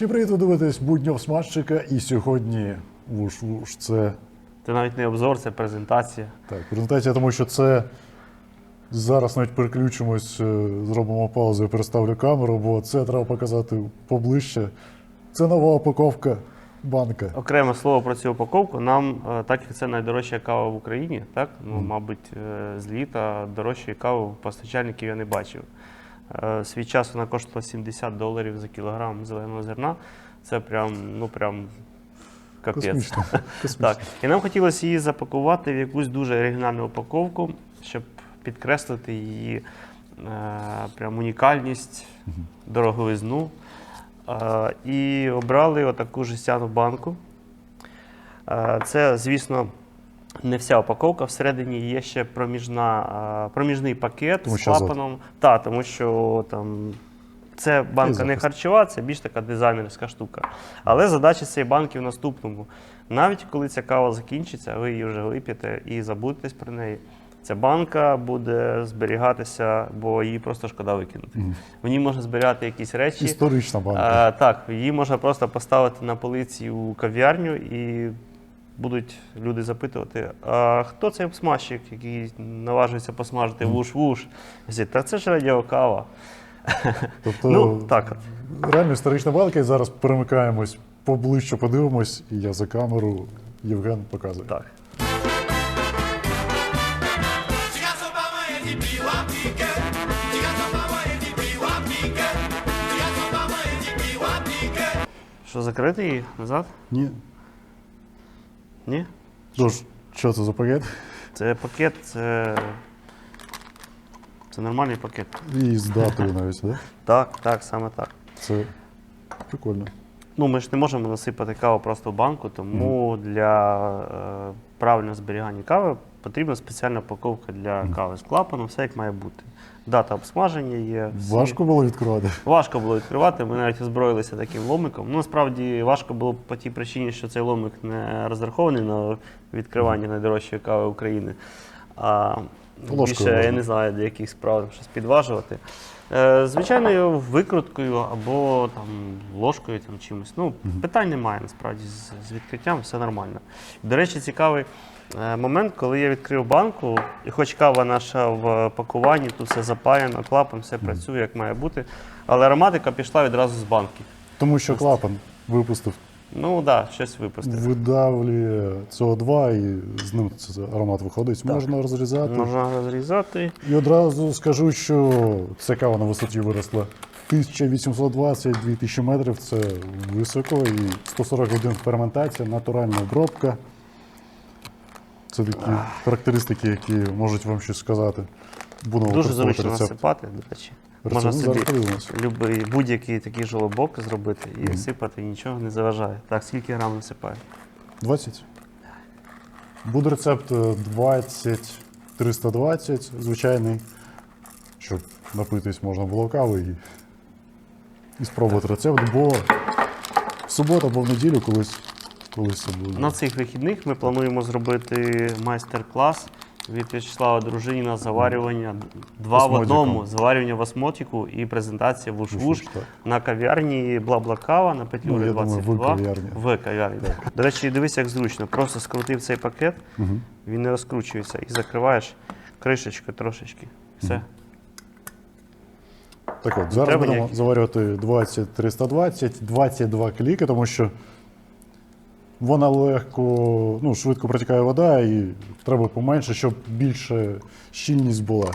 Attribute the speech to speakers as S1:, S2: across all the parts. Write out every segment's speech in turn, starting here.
S1: Всім привіт, ви дивитесь будньов. І сьогодні вуш-вуш. Це
S2: Це навіть не обзор, це презентація.
S1: так, презентація, тому що це зараз навіть переключимось, е, зробимо паузу, я переставлю камеру, бо це треба показати поближче. Це нова упаковка банка.
S2: Окреме слово про цю упаковку. Нам, е, так як це найдорожча кава в Україні, так ну мабуть, е, з літа дорожчої кави постачальників я не бачив. Е, Свій час вона коштувала 70 доларів за кілограм зеленого зерна. Це прям, ну прям капець.
S1: Космічно. Космічно.
S2: Так. І нам хотілося її запакувати в якусь дуже оригінальну упаковку, щоб підкреслити її е, прям унікальність, дороговизну. Е, і обрали отаку жестяну банку. Е, це, звісно, не вся упаковка. Всередині є ще проміжна, проміжний пакет
S1: Тому
S2: з клапаном. Так, тому що там. Це банка не харчова, це більш така дизайнерська штука. Але задача цієї банки в наступному. Навіть коли ця кава закінчиться, ви її вже вип'єте і забудетесь про неї. Ця банка буде зберігатися, бо її просто шкода викинути. В ній можна зберігати якісь речі.
S1: Історична банка.
S2: А, так, її можна просто поставити на полиці у кав'ярню і будуть люди запитувати, а хто цей смажчик, який наважується посмажити вуш-вуш? Та це ж радіокава.
S1: тобто,
S2: ну, так
S1: реально історична банка, і зараз перемикаємось поближче, подивимось, і я за камеру Євген показує.
S2: Так. Що, закрити її назад?
S1: Ні.
S2: Ні?
S1: Тож, що це за пакет?
S2: Це пакет, це. Це нормальний пакет.
S1: І з датою навіть, так?
S2: Так, так, саме так.
S1: Це прикольно.
S2: Ну, ми ж не можемо насипати каву просто в банку, тому для е, правильного зберігання кави потрібна спеціальна упаковка для кави з клапаном, все як має бути. Дата обсмаження є. всі-
S1: Важко було відкривати.
S2: Важко було відкривати, ми навіть озброїлися таким ломиком. Ну, насправді важко було по тій причині, що цей ломик не розрахований на відкривання найдорожчої кави України. А
S1: Ложкою
S2: більше,
S1: можна.
S2: я не знаю, для яких справ щось підважувати. Е, звичайною викруткою або там, ложкою там, чимось. Ну, питань немає насправді з, з відкриттям, все нормально. До речі, цікавий е, момент, коли я відкрив банку, і хоч кава наша в пакуванні, тут все запаяно, клапан, все працює як має бути. Але ароматика пішла відразу з банки.
S1: Тому що клапан випустив,
S2: Ну так, да, щось випустив.
S1: видавлює СО2 і з ним це аромат виходить. Можна розрізати.
S2: Можна розрізати.
S1: І одразу скажу, що ця кава на висоті виросла 1820-2000 метрів. Це високо і 140 годин ферментація, натуральна обробка. Це такі характеристики, які можуть вам щось сказати. Будемо
S2: Дуже зручно
S1: рецепт.
S2: насипати, до речі.
S1: Рецепт
S2: Можна собі любий, будь-який такий жолобок зробити і сипати, нічого не заважає. Так, скільки грам насипаю?
S1: 20. Буде рецепт е, 20 320, звичайний, щоб напитись можна було кави і, і спробувати рецепт, бо в суботу або в неділю колись, колись це буде.
S2: На цих вихідних ми плануємо зробити майстер-клас від В'ячеслава Дружиніна заварювання два в одному заварювання в осмотіку і презентація вуш-вуш
S1: Вуш-вуш,
S2: на кав'ярні Бла-Бла-Кава на Петлюрі
S1: Ну, я думаю, в
S2: 22.
S1: кав'ярні.
S2: В кав'ярні. До речі, дивись, як зручно. Просто скрутив цей пакет, він не розкручується і закриваєш кришечку трошечки. Все.
S1: Так от, зараз будемо заварювати 20 320, 22 кліки, тому що вона легко, ну, швидко протікає вода і треба поменше, щоб більше щільність була.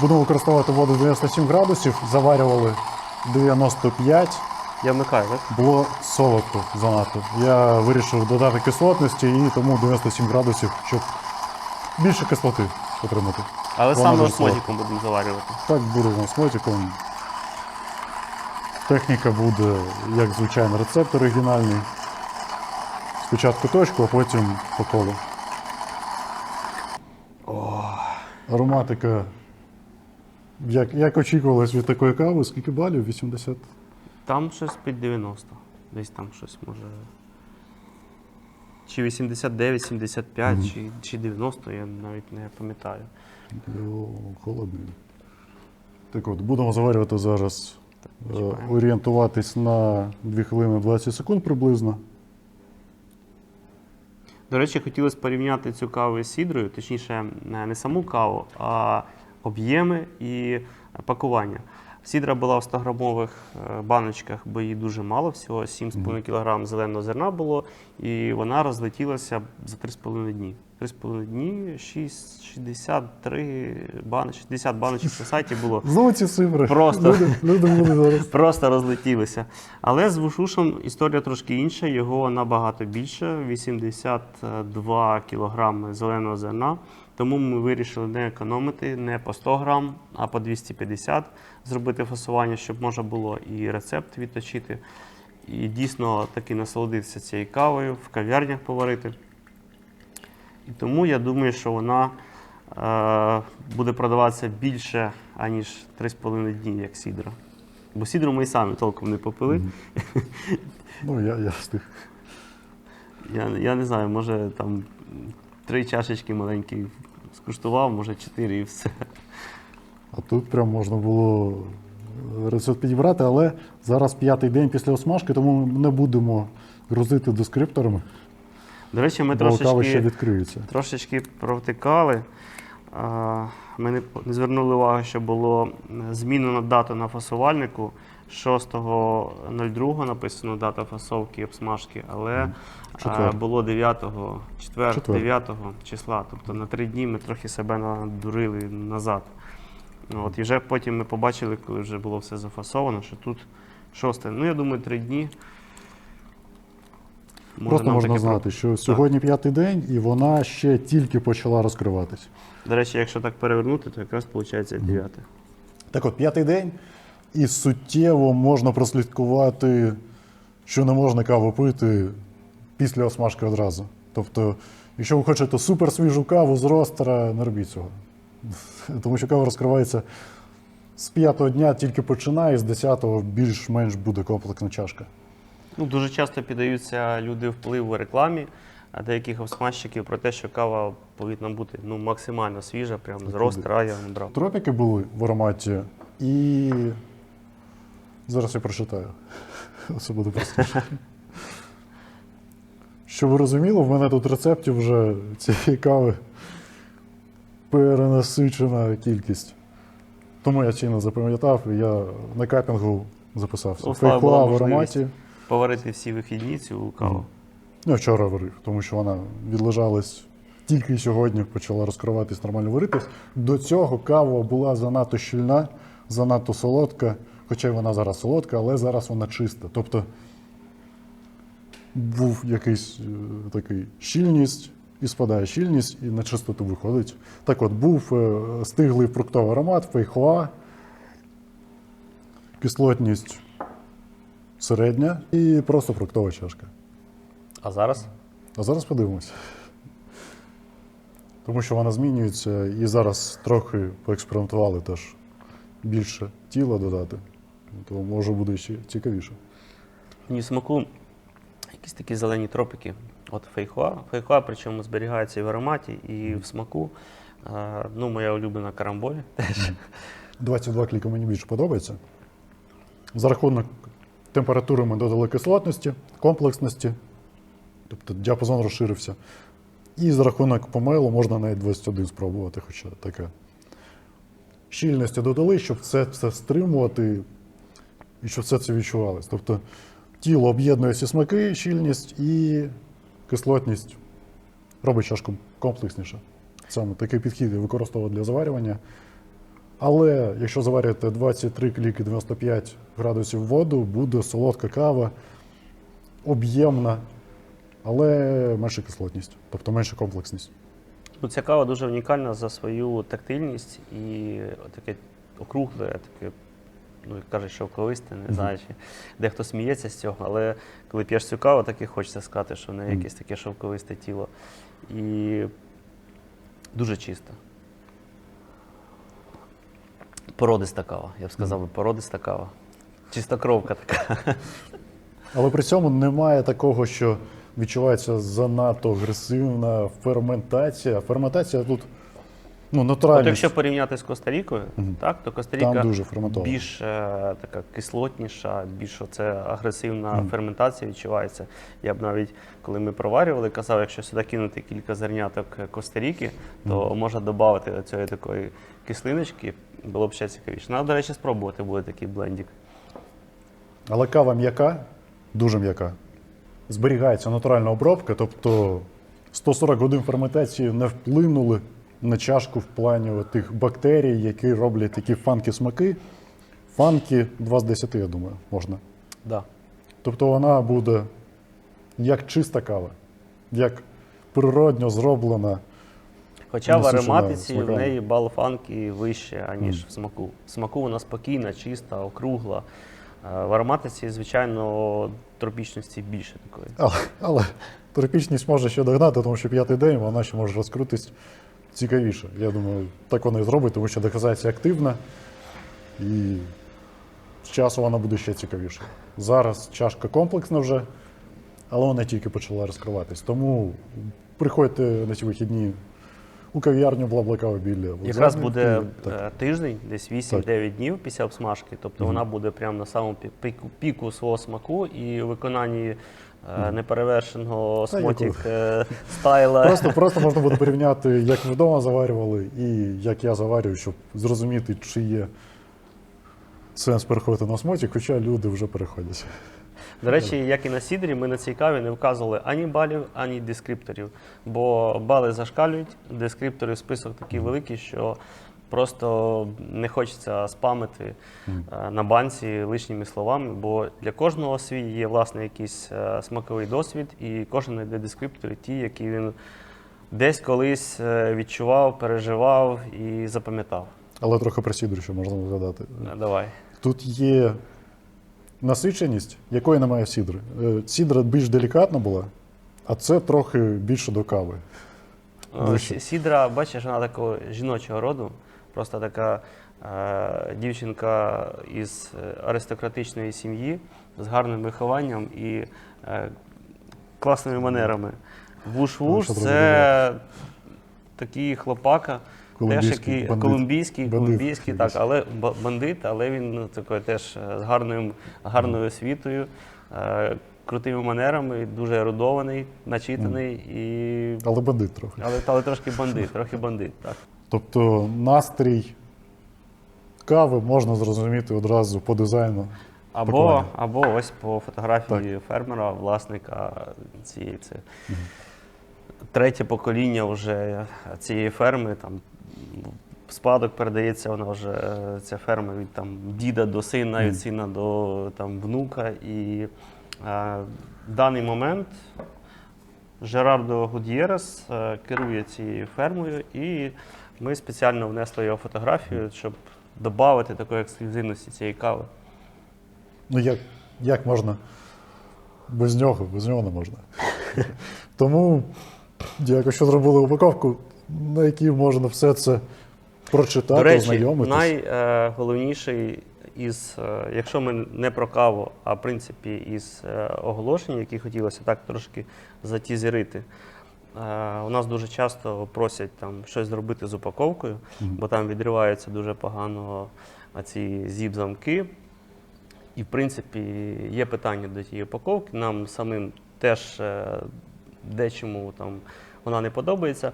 S1: Будемо використовувати воду 97 градусів, заварювали 95,
S2: Я вмикаю, так?
S1: було солодко занадто. Я вирішив додати кислотності і тому 97 градусів, щоб більше кислоти отримати.
S2: Але
S1: Вона
S2: саме осмотиком будемо заварювати.
S1: Так будемо з мотиком. Техніка буде, як звичайно, рецепт оригінальний. Спочатку точку, а потім по колу. Ароматика. Як, як очікувалось від такої кави, скільки балів? 80?
S2: Там щось під 90. Десь там щось може. Чи 89, 75, чи, чи 90, я навіть не пам'ятаю.
S1: Холодний. Так от, будемо заварювати зараз орієнтуватись на 2 хвилини 20 секунд приблизно.
S2: До речі, хотілося порівняти цю каву з сідрою, точніше, не не саму каву, а об'єми і пакування. Сідра була в 100-грамових е, баночках, бо її дуже мало, всього 7,5 кг зеленого зерна було, і вона розлетілася за 3,5 дні. 3,5 дні, 6, 63 баночки, 60 баночок на сайті було.
S1: Ці цифри.
S2: Просто.
S1: Люди, люди зараз.
S2: Просто розлетілися. Але з вушушем історія трошки інша, його набагато більше 82 кілограми зеленого зерна. Тому ми вирішили не економити не по 100 грам, а по 250 зробити фасування, щоб можна було і рецепт відточити. І дійсно таки насолодитися цією кавою, в кав'ярнях поварити. І тому я думаю, що вона е, буде продаватися більше, аніж 3,5 дні, як сідра. Бо сідру ми і самі толком не попили.
S1: Ну, я, я встиг.
S2: Я, я не знаю, може там три чашечки маленькі скуштував, може чотири і все.
S1: А тут прям можна було рецепт підібрати, але зараз п'ятий день після осмажки, тому ми не будемо грузити дескрипторами,
S2: До речі, ми
S1: бо кава ще
S2: трошечки, трошечки провтикали. А, Ми не, не звернули увагу, що було змінено дату на фасувальнику. 6.02 написано дата фасовки і обсмажки, але
S1: Четвер.
S2: було 9, 4,
S1: Четвер.
S2: 9 числа. Тобто на три дні ми трохи себе надурили назад. От, і вже потім ми побачили, коли вже було все зафасовано, що тут 6. Ну, я думаю, три дні. Може,
S1: Просто
S2: нам
S1: можна знати, що сьогодні п'ятий день, і вона ще тільки почала розкриватись.
S2: До речі, якщо так перевернути, то якраз виходить 9.
S1: Так от, п'ятий день, і суттєво можна прослідкувати, що не можна каву пити після осмажки одразу. Тобто, якщо ви хочете суперсвіжу каву з ростера, не робіть цього. Тому що кава розкривається з п'ятого дня, тільки починає, з десятого більш-менш буде комплексна чашка.
S2: Ну, дуже часто піддаються люди впливу рекламі а деяких обсмажчиків про те, що кава повинна бути ну, максимально свіжа, прямо з ростера я не брав.
S1: Тропіки були в ароматі, і зараз я прочитаю. Це буде простіше. Щоб ви розуміли, в мене тут рецептів вже цієї кави перенасичена кількість. Тому я чинно запам'ятав, і я на капінгу записався.
S2: Богу,
S1: в ароматі.
S2: Поварити всі вихідні цю каву.
S1: Ну, вчора варив, тому що вона відлежалась тільки сьогодні, почала розкриватись, нормально варитись. До цього кава була занадто щільна, занадто солодка, хоча вона зараз солодка, але зараз вона чиста. Тобто був якийсь е, такий щільність, і спадає щільність, і на чистоту виходить. Так от, був е, стиглий фруктовий аромат, фейхоа, кислотність середня і просто фруктова чашка.
S2: А зараз?
S1: А зараз подивимось. Тому що вона змінюється і зараз трохи поекспериментували теж більше тіла додати. То може буде ще цікавіше.
S2: Мені в смаку якісь такі зелені тропики. От фейхоа. Фейхоа, причому зберігається і в ароматі, і в смаку. А, ну, моя улюблена карамболь теж.
S1: 22 кліка мені більше подобається. За рахунок температури ми додали кислотності, комплексності, тобто діапазон розширився. І за рахунок помелу можна навіть 21 спробувати, хоча таке. Щільності додали, щоб це все стримувати і щоб все це відчувалось. Тобто тіло об'єднує всі смаки, щільність і кислотність робить чашку комплексніше. Саме такий підхід я використовував для заварювання. Але якщо заварюєте 23 кліки 95 градусів воду, буде солодка кава, об'ємна, але менша кислотність, тобто менша комплексність.
S2: Ну, ця кава дуже унікальна за свою тактильність і таке округле, таке, ну, кажуть, шовковисте, не знаю, чи дехто сміється з цього, але коли п'єш цю каву, так і хочеться сказати, що в неї якесь таке шовковисте тіло. І дуже чисто. Породиста кава, я б сказав, би, породиста кава. Чистокровка така.
S1: Але при цьому немає такого, що відчувається занадто агресивна ферментація. Ферментація тут Ну,
S2: От якщо порівняти з Коста-Рікою, так, то Коста-Ріка більш е, така кислотніша, більш оце агресивна ферментація відчувається. Я б навіть, коли ми проварювали, казав, якщо сюди кинути кілька зерняток Коста-Ріки, то можна додати цієї такої кислиночки, було б ще цікавіше. Надо, до речі, спробувати буде такий блендик.
S1: Але кава м'яка, дуже м'яка. Зберігається натуральна обробка, тобто 140 годин ферментації не вплинули на чашку в плані тих бактерій, які роблять такі фанки смаки. Фанки 2 з 10, я думаю, можна.
S2: Да.
S1: Тобто вона буде як чиста кава, як природньо зроблена.
S2: Хоча в ароматиці в неї бал фанки вище, аніж в смаку. В смаку вона спокійна, чиста, округла. Е, В ароматиці, звичайно, тропічності більше такої.
S1: Але, але тропічність може ще догнати, тому що п'ятий день вона ще може розкрутись цікавіше. Я думаю, так воно і зробить, тому що дегазація активна і з часу вона буде ще цікавіше. Зараз чашка комплексна вже, але вона тільки почала розкриватись. Тому приходьте на ці вихідні у кав'ярню Блаблакава біля.
S2: Якраз буде
S1: так.
S2: е, тиждень, десь 8-9 днів після обсмажки. Тобто вона буде прямо на самому піку, піку свого смаку і у виконанні е, неперевершеного смотік е, стайла.
S1: Просто, просто можна буде порівняти, як ви вдома заварювали, і як я заварюю, щоб зрозуміти, чи є сенс переходити на смотік, хоча люди вже переходять.
S2: До речі, як і на сідрі, ми на цій каві не вказували ані балів, ані дескрипторів. Бо бали зашкалюють, дескрипторів список такий великий, що просто не хочеться спамити е, на банці лишніми словами, бо для кожного свій є власне якийсь е, смаковий досвід, і кожен знайде дескриптори, ті, які він десь колись е, відчував, переживав і запам'ятав.
S1: Але трохи про сідру ще можна згадати.
S2: Давай.
S1: Тут є насиченість, якої немає в сідри. Е, Сідра більш делікатна була, а це трохи більше до кави.
S2: Сідра, бачиш, вона такого жіночого роду. Просто така е, дівчинка із е, аристократичної сім'ї з гарним вихованням і е, класними манерами. Вуш-вуш це такий хлопака. Теж
S1: Колумбійський
S2: який
S1: бандит.
S2: колумбійський,
S1: Бандит
S2: колумбійський, так, але бандит, але він ну, такий теж з гарним, гарною освітою, е, крутими манерами, дуже ерудований, начитаний і
S1: Але бандит трохи.
S2: але, але трошки бандит, трохи бандит, так.
S1: Тобто настрій кави можна зрозуміти одразу по дизайну.
S2: Або,
S1: Пакування.
S2: або ось по фотографії фермера, власника цієї це третє покоління вже цієї ферми. Там спадок передається вона вже е, ця ферма від там діда до сина, від сина до там внука. І е, в даний момент Жерардо Гудєрес е, керує цією фермою, і ми спеціально внесли його фотографію, щоб додати такої ексклюзивності цієї кави.
S1: Ну як, як можна без нього? Без нього не можна. Тому дякую, що зробили упаковку, на якій можна все це прочитати,
S2: До речі,
S1: ознайомитись.
S2: найголовніший із, е, якщо ми не про каву, а в принципі із е, оголошень, які хотілося так трошки затізерити. Е, У нас дуже часто просять там щось зробити з упаковкою, бо там відриваються дуже погано ці зіп-замки. І, в принципі, є питання до тієї упаковки. Нам самим теж дечому там вона не подобається.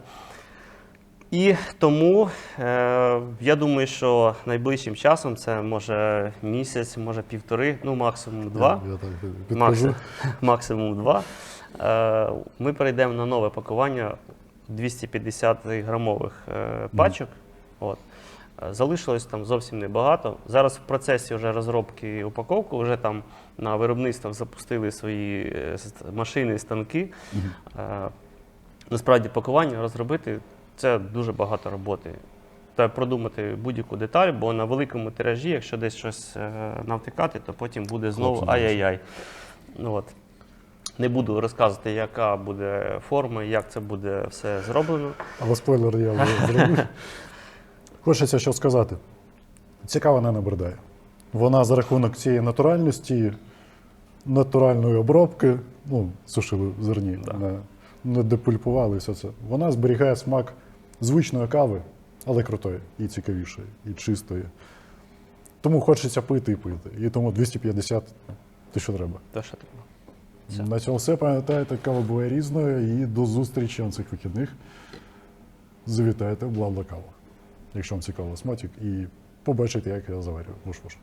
S2: І тому е, я думаю, що найближчим часом це може місяць, може півтори, ну максимум два.
S1: Я, я так підкажу.
S2: Максимум, максимум два. Е, ми перейдемо на нове пакування 250 грамових е, пачок. От. Залишилось там зовсім небагато. Зараз в процесі вже розробки упаковки, вже там на виробництвах запустили свої е, машини, станки. Е, Насправді пакування розробити це дуже багато роботи. Та продумати будь-яку деталь, бо на великому тиражі, якщо десь щось е, навтикати, то потім буде знову ай-яй-яй. Ну, от. Не буду розказувати, яка буде форма, як це буде все зроблено.
S1: Але спойлер я вже зробив. Хочеться що сказати. Цікаво не набридає. Вона за рахунок цієї натуральності, натуральної обробки, ну, сушили зерні,
S2: Да.
S1: не, не депульпували все це. Вона зберігає смак звичної кави, але крутої, і цікавішої, і чистої. Тому хочеться пити і пити. І тому 250 те, що треба.
S2: То, що треба. Все.
S1: На цьому все пам'ятайте, кава буває різною. І до зустрічі на цих вихідних. Завітайте в Бла-Бла Кава, якщо вам цікаво сматік, і побачите, як я заварю. Вуш-вуш.